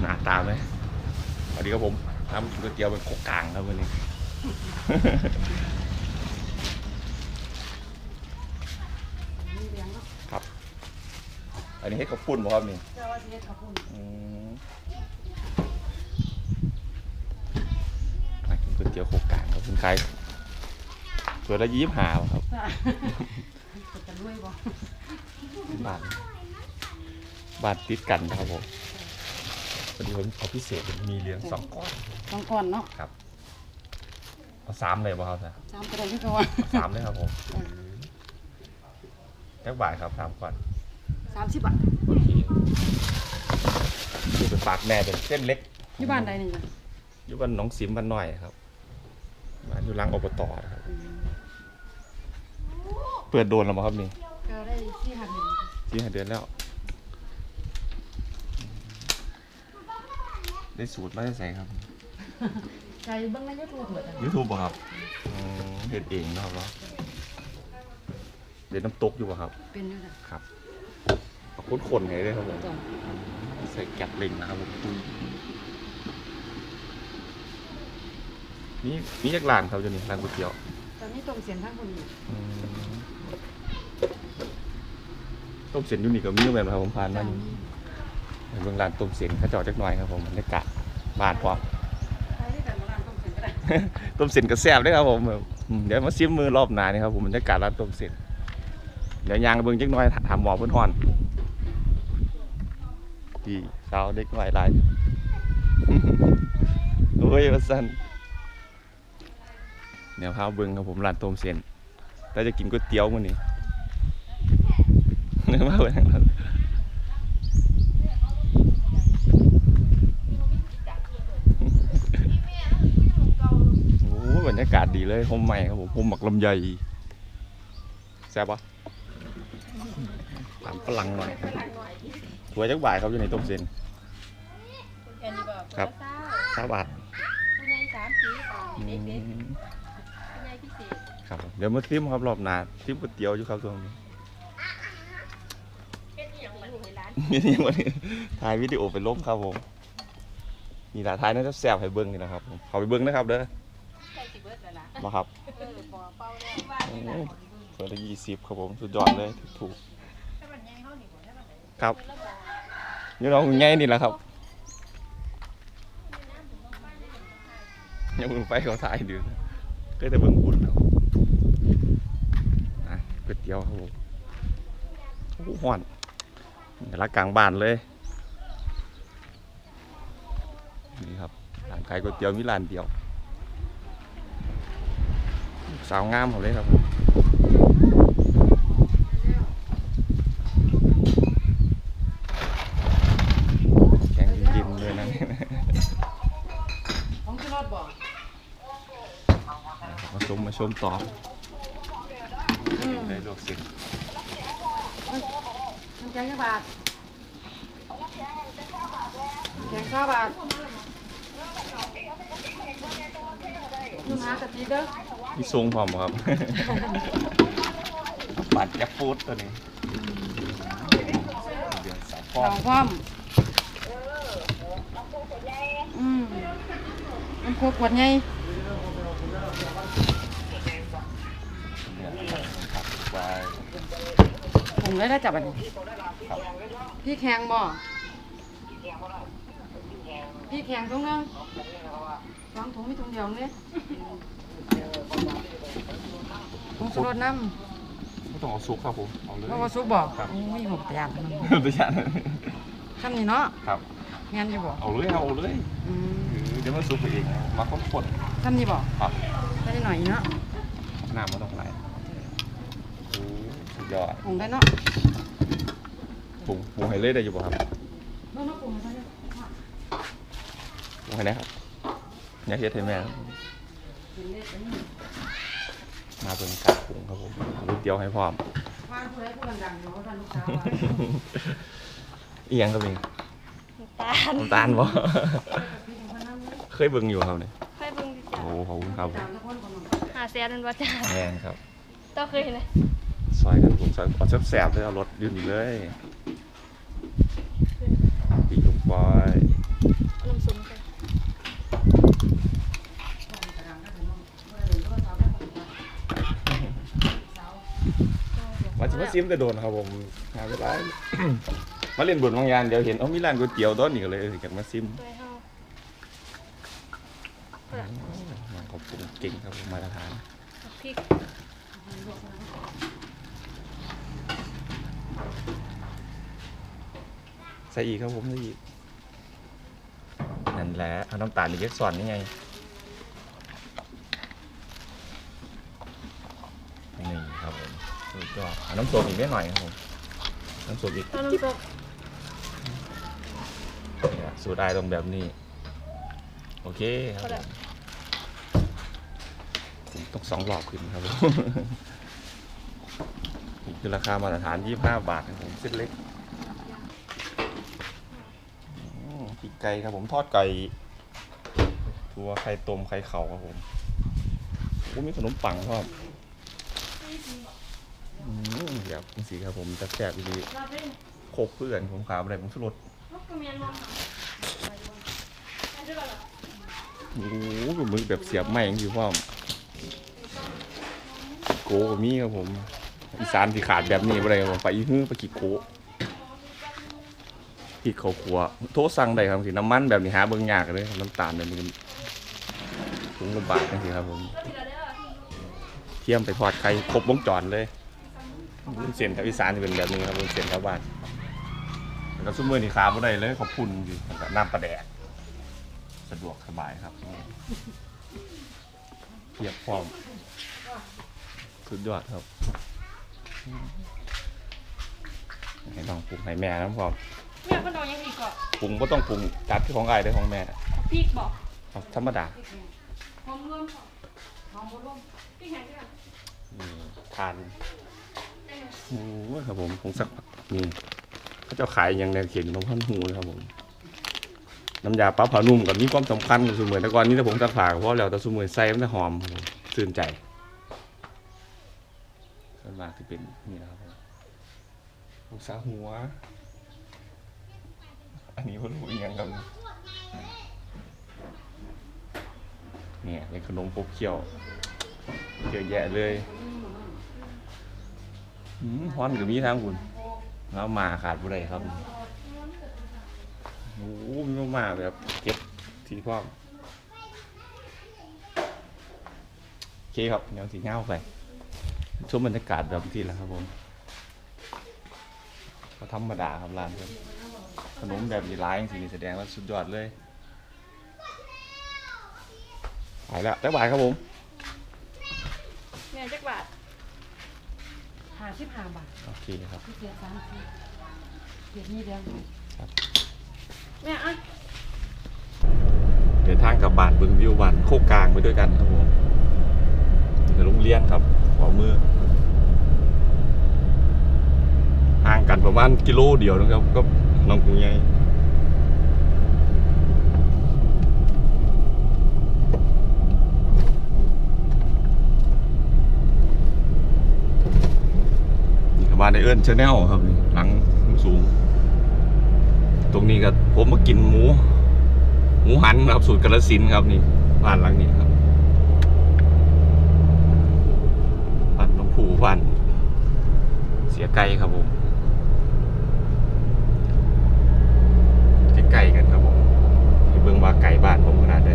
หน้าตาไหมสวัสดีครับผมทำก๋วยเตี๋ยวเป็นโคกกลางครับวันนี้มีเลี้ยงเนาะครับ อันนี้ให้ข้าวปุ้นบ่ครับนี่เจ้าว่าสิเฮ็ดข้าวปุ้นอืมมากินก๋วยเตี๋ยวโคกกลางครับคุณใครตัวละยี่สิบห้าครับจ้ะจะรวยบ่บ้านบ้านติดกันนะครับผมพ อดีผมเอาพิเศษผมมีเลี้ยงสองก้อนต้องก่อนเนาะครับเอาสามเลยบ่ครับนะจามกระไดที่เขาว่าเอาสามเลยครับผมแค่บาทครับสามก้อน30บาทโอเคคือเป็นปากแม่เป็นเส้นเล็กอยู่บ้านใดนี่จ้ะอยู่บ้านหนองสิมบ้านน้อยครับบ้านอยู่หลังอบตนะครับ อืมเปิดโดนแล้วบ่ครับนี่ก็ได้ที่หันเห็นที่ห้าเดือนแล้ว ได้สูตรมาได้ใส่ครับใจเบิ่งใน YouTube เหมือนกันยูทูบป่ะครับอืมเห็ดเองนะครับเนาะเด็ดน้ำตกอยู่ป่ะครับ เป็นอยู่จ้ะครับเอาข้นๆให้ด้วยครับผม จ้ะใส่แกะเล็งนะครับผมนี่นี่จากร้านครับเจ้านี่ร้านก๋วยเตี๋ยวตอนนี้ตรงเสียงทางคนอยู่อืมต้มเส้นอยูนี่ก็มีแบบนะครับผมผ่านมาจ้ะอยู่ใน เบื้องร้านต้มเส้นเข้าจอดจักหน่อยครับผมบรรยากาศบ้านพร้อมไปด้วยกันมตรงเสียงก็ได้ต้มเส้นกระแซบด้วยครับผมเดี๋ยวมาซิมมือรอบหน้านี่ครับผมบรรยากาศร้านต้มเส้นเดี๋ยวยางเบิ่งจักหน่อยถามหมอเพิ่นฮอนที่สาวเด็กน้อยหลายโอ้ยว่าซั่นเดี๋ยวพาเบิ่งครับผมร้านต้มเส้นแต่จะกินก๋วยเตี๋ยวมื้อนี้เนื้อมาเบิ่งค รับโอ้ยบรรยากาศดีเลยห่มใหม่ครับผมห่มหมักลำไยแซ่บปะตามฝรั่งหน่อยหัวจักบ่ายครับอยู่ในต้มเส้นแค่นี้บอกครับเศร้าสาบาทผู้ใหญ่สามปีต่ออืเด็กมๆผู้ใหญ่พิเศษครับผมเดี๋ยวมาซิมครับรอบหน้าซิมก๋วยเตี๋ยวอยู่ครับตรงนี้เป็นอหย่างมันให้ร้านนี่วันนี้ถ่ายวิดีโอไปลงครับผมนี่ละถ่ายน่าจะแซ่บให้เบิ้งนี่นะครับผมเขาไปเบิ้งนะครับเด้อใสิเบิดแล้วล่ะมาครับเออปอเป้าแล้วว่าโอ้นี่ล่ะเปิดละยี่สิบครับผมสุดยอดเลยถูกถ้ามันใหญ่เขาหนิบ่ถ้มันไหนๆครับแล้วบอกนี่น้องง่ายนี่แหละครับยังมึงไปเขาถ่ายดูก็จะเบิ้งบุญครับอะก๋วยเตี๋ยวครับผมโอ้โหห้อนนี่ละกลางบ้านเลยนี่ครับร้านขายก๋วยเตี๋ยวมีร้านเดียว สาวงามเขาเลยครับแกงยินๆเลยนะของที่รถบ่มาชมมาชมต่ออืมได้ลวกสิมันแกงกี่บาทแกงข้าวบาทคุณหากะทิเด้อ มีทรงพร้อมบ่ครับบัตรแกฟูดตัวนี้เดือนสามฟอสองงความอืมมันครบขวดไงครับไปผมเลยได้จับอันนี้ครับพี่แข็งบ่พี่แข็งตรงนึงสองถุงมีถุงเดียวเนี่ย ผงชูรสน้ไม่ต้องเอาซุปครับผม เอาเลยำเพราะว่าซุปบ่ครับโอ้ยผมประหยัดมันตัวอย่างทำนี่เนาะครับ งั้นอยู่บ่เอาเลยเอาเลยอืมเออเดี๋ยวมันซุปไปเองนะมาข้นข้นทำนี่บ่ครับได้หน่อยเนาะน้ำมันต้องไหลโอ้สุดยอดปรุงได้เนาะปรุงปรุงให้เลยได้อยู่ป่ะครับเนาะเนาะปรุงได้เนาะปรุงให้นะครับอย่าเฮ็ดให้แม่ครับกิ นเล็กอันนี้มาเป็นการปรุงครับผมก๋วยเตี๋ยวให้พร้อมบ้านผู้ใดผู้ดังๆเนาะท่านลูกสาวว่าเอียงครับเองตาลน้ำตาลบ่พี่ถึงพนันเลยเคยเบิ่งอยู่ครับเนี่ยค่อยเบิ่งดิจ้ะโอ้ขอบคุณครับตามทุกคนก่อนเนาะหาแซนมันว่าจ้าแม่นครับ ต้องเคยเลยซอยกันผมซอยเอาแซ่บๆเลยเอารถยืนอีกเลยปีกลงไป ซิมแต่โดนครับผมหาเวลา มาเล่นบุญบางยานเดี๋ยวเห็นเอ้ามีร้านก๋วยเตี๋ยวต้นนี่ก็เลยอยากมาซิมด้วยเฮาน้องเขาปรุงเก่งครับผมมาตรฐานเอาพริกใส่อีกครับผมใส่อีกนั่นแหละเอาน้ำตาลอีกเยอะส่วนนี่ไงนี่ครับผมสุดยอด เอาน้ำส้มอีกนิดหน่อยครับผมน้ำส้มอีกเอาน้ำซุปเนี่ยสูตรได้ตรงแบบนี้ โอเคครับผมผมต้องสองหลอกขึ้นครับผมนี่คือราคามาตรฐาน 25 บาทครับผมเส้นเล็กอืมปีกไก่ครับผมทอดไก่ตัวไข่ต้มไข่เข่าครับผมโอ้มีขนมปังครับอืม แบบนี้สิครับผมจะแซ่บดีลาเป็นโคกเพื่อนผมขาวอะไรผมสลดระเมียนมองหาอันนี้ก่อนเหรอโอ้โหมือแบบเสียบไม้อย่างที่พ่อมโกมีครับผมอีสานที่ขาดแบบนี้บ่ไปครับผมไปอีฮื้อไปกี่โกกี่ข้าวคั่วโทษสั่งได้ครับสิน้ำมันแบบนี้หาเบิ่งยากเลยน้ำตาลแบบนี้ถุงละบาทจังซี่ครับผมก็ทีละเด้อเทียมไปทอดไข่ครบวงจรเลย วุ้นเส้นแถวอีสานจะเป็นแบบนี้ครับวุ้นเส้นแถวบ้านแล้วก็ซุ้มมือนี่ขาบ่ได้เลยขอบคุณอยู่แล้วก็น้ำปลาแดกสะดวกสบายครับเทียบพร้อมสุดยอดครับให้น้องปรุงให้แม่น้ำพร้อมแม่ก็โดนยังอีกก่อนปรุงก็ต้องปรุงจัดที่ของไอ้ได้อของแม่เอาพริกบอกครับธรรมดาหอมรวมก่อนหอมรวมพริกแห้งด้วยกันนี่ทาน โอ้ครับผมผงสักนี่เขาจะขายอย่างในวเขียนน้องพันหูนะครับผมน้ำยาปลาผานุ่มกับมีความสำคัญกับสมุนแต่ก่อนนี้แต่ผมจะฝาเพราะแล้วแต่สมุนใส่มันจะหอมชื่นใจส่วนมากที่เป็นนี่นะครับผมลูกสาวหัว อันนี้ผมรู้อย่างครับเนี่ยเป็นขนมปกเคี่ยวเยอะแยะเลย ฮ้อนกับมีทางคุณแล้วมาขาดบุไรครับโอ้มีมากๆเลยครับเก็บทีพร้อมโอเคครับเดี๋ยวสีเงาไปช่วงบรรยากาศแบบที่แล้วครับผมก็ธรรมดาครับร้านเพิ่นขนมแบบนี้ร้ายจริงๆแสดงว่าสุดยอดเลยไปแล้วบ๊ายบายครับผมแม่ยจักบาท ห้าสิบห้าบาทโอเคครับพิเศษสามสิบเดี๋ยวนี้เดียวแม่อะเดินทางกลับบ้านเบึงวิวบ้านโคกกลางไปด้วยกันครับผมนี่คือโรงเรียนครับขวามือห่างกันประมาณกิโลเดียวนะครับก็น้องกรุงใหญ่ บ้านในเอิญชาแนลครับนี่หลังสูง ตรงนี้ก็ผมมากินหมู หมูหันครับสูตรกระสินครับนี่บ้านหลังนี้ครับบ้านหลวงปู่บ้านเสียไก่ครับผมใกล้ๆกันครับผมให้เบิ่งว่าไก่บ้านผมขนาดใด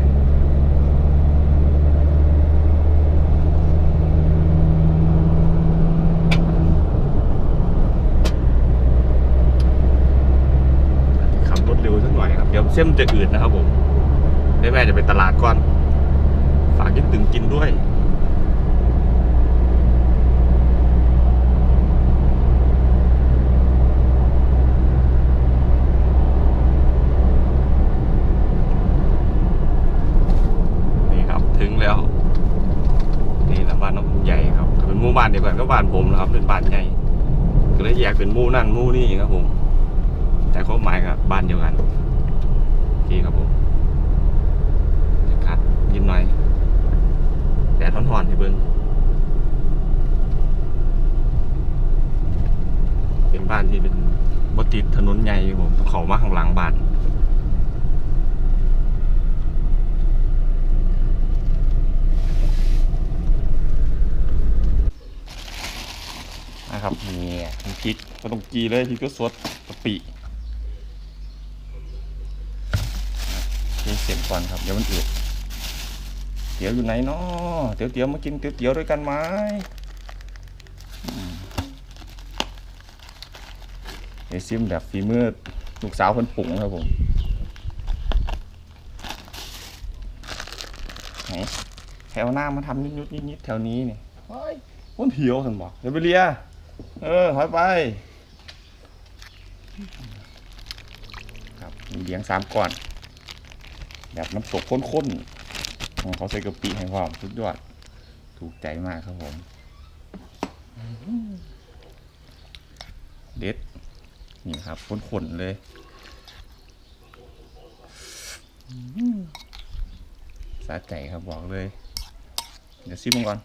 ขับรถเร็วสักหน่อยครับ เดี๋ยวเส้นมันจะอืดนะครับผมได้แม่จะไปตลาดก่อน ฝากยิ่ตึงกินด้วย นี่ครับถึงแล้ว นี่แหละบ้านน้องใหญ่ครับเป็นหมู่บ้านเดียวกันก็บ้านผมนะครับ เป็นบ้านใหญ่ก็เลยแยกเป็นหมู่นั่นหมู่นี่ครับผม แต่ความหมายกับบ้านเดียวกันโอเคครับผม ครับยินหน่อยแดดร้อนๆให้ เป็นบ้านที่เป็นบติดถนนใหญ่ผมต้องเขามาข้างหลังบ้านนะครับนี่มีพริกก็ต้องกีเลยพริกก็สดกะปิเสร็จก่อนครับเดี๋ยวมันอืด เตี๋ยวอยู่ไหนเนาะเตี๋ยวเตี๋ยวมากินเตี๋ยวเตี๋ยวด้วยกันไหมเดซิมแบบฝีมือลูกสาวคนปรุงครับผมไหนแถวหน้ามาทำนิดๆนิดๆแถวนี้นี่เฮ้ยคนเหี่ยวสันบอกเดี๋ยวไปเลียเออถอยไปครับมีเลี้ยงสามก่อน แบบน้ำตกข้นๆ ของเขาใส่กะปิให้ความสุดยอด ถูกใจมากครับผม เด็ด นี่ครับข้นๆเลยสาใจครับบอกเลย เดี๋ยวซิมก่อน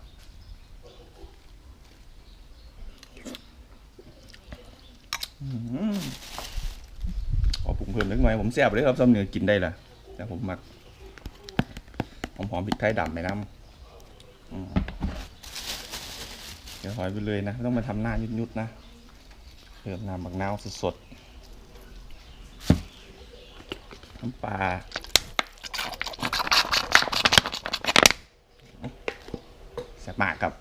อขอปรุงเพิ่มเล็กน้อยผมแซ่บเลยครับซ้ำเนื้อกินได้ล่ะแต่ผมมัก หอมพริกไทยดำไปน้ำเดี๋ยวหอยไปเลยนะไม่ต้องมาทำหน้ายุดๆนะเติมน้ำบักนาวสดๆน้ำปลาแซ่บมากครับ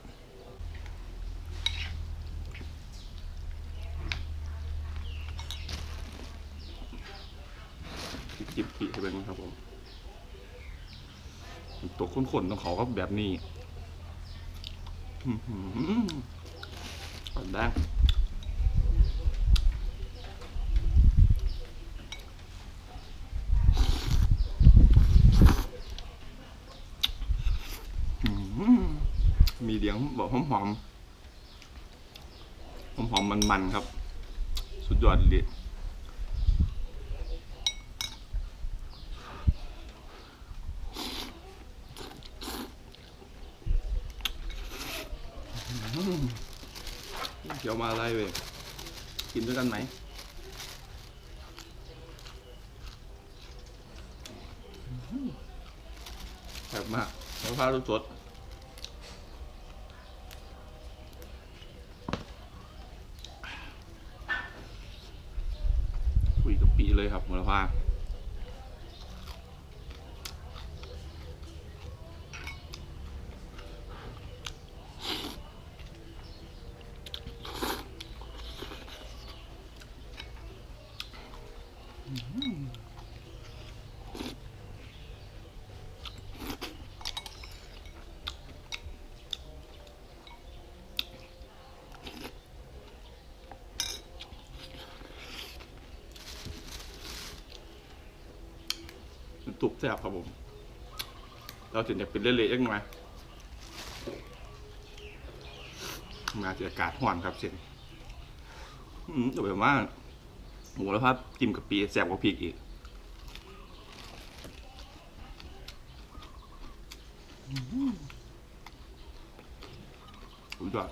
ปีให้เป็นครับผมตัว ข้นๆต้องเขาก็แบบนี้อื้อหือก่อนแดงมีเดียงบอกหอมหอมหอมหอมมันๆครับ สุดยอดเลย เดี๋ยวมาอะไรเว้ยกินด้วยกันไหมแบบมากแล้วพาลูสดคุยกับปีเลยครับมูลค่า ตุบแซ่บครับผม เราถึงจะเป็นเละๆยังไงมาจากอากาศห้อนครับเช่นอืมแต่แบบว่าหมูแล้วครับจิ้มกับปีแซ่บกว่าพริกอีกอืมสุดยอด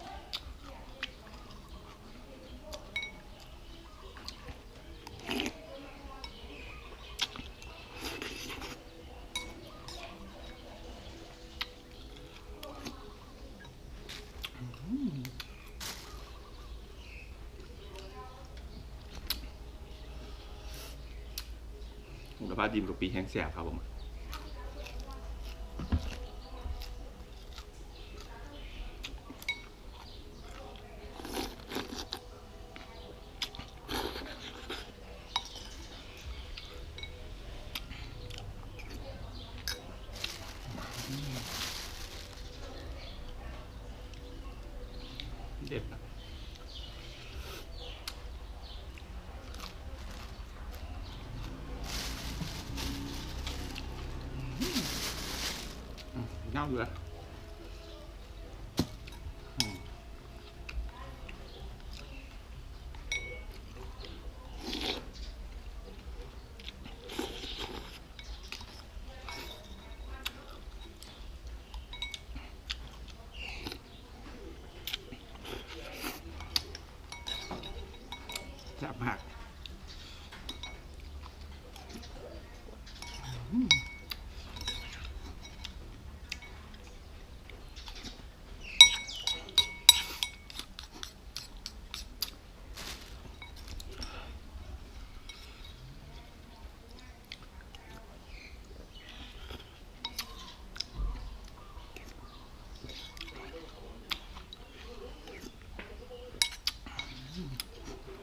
หมูแล้วครับจิ้มกับปีแห้งแซ่บครับผมเด็ดนะ มเน่าอยู่แล้วอืมแซ่บมาก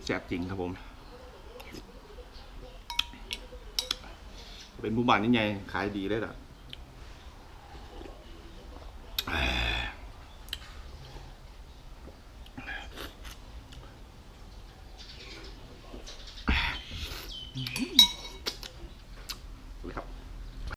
แซ่บจริงครับผม เป็นหมู่บ้านใหญ่ๆขายดีเลยล่ะ